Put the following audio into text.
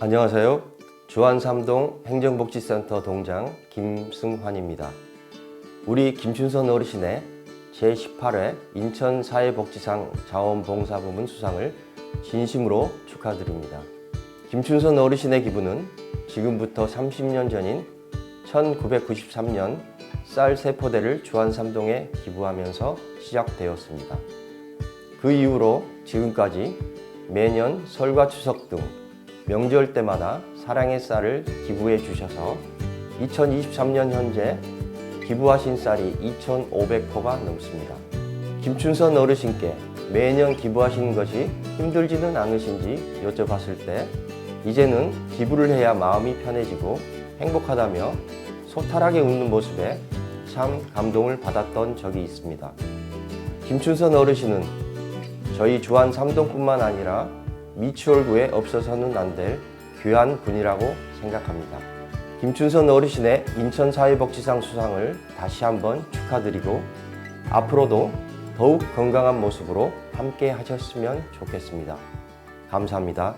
안녕하세요. 주안삼동 행정복지센터 동장 김승환입니다. 우리 김춘선 어르신의 제18회 인천사회복지상 자원봉사부문 수상을 진심으로 축하드립니다. 김춘선 어르신의 기부는 지금부터 30년 전인 1993년 쌀 세포대를 주안삼동에 기부하면서 시작되었습니다. 그 이후로 지금까지 매년 설과 추석 등 명절 때마다 사랑의 쌀을 기부해 주셔서 2023년 현재 기부하신 쌀이 2,500포가 넘습니다. 김춘선 어르신께 매년 기부하시는 것이 힘들지는 않으신지 여쭤봤을 때 이제는 기부를 해야 마음이 편해지고 행복하다며 소탈하게 웃는 모습에 참 감동을 받았던 적이 있습니다. 김춘선 어르신은 저희 주안 삼동뿐만 아니라 미추홀구에 없어서는 안 될 귀한 분이라고 생각합니다. 김춘선 어르신의 인천사회복지상 수상을 다시 한번 축하드리고 앞으로도 더욱 건강한 모습으로 함께 하셨으면 좋겠습니다. 감사합니다.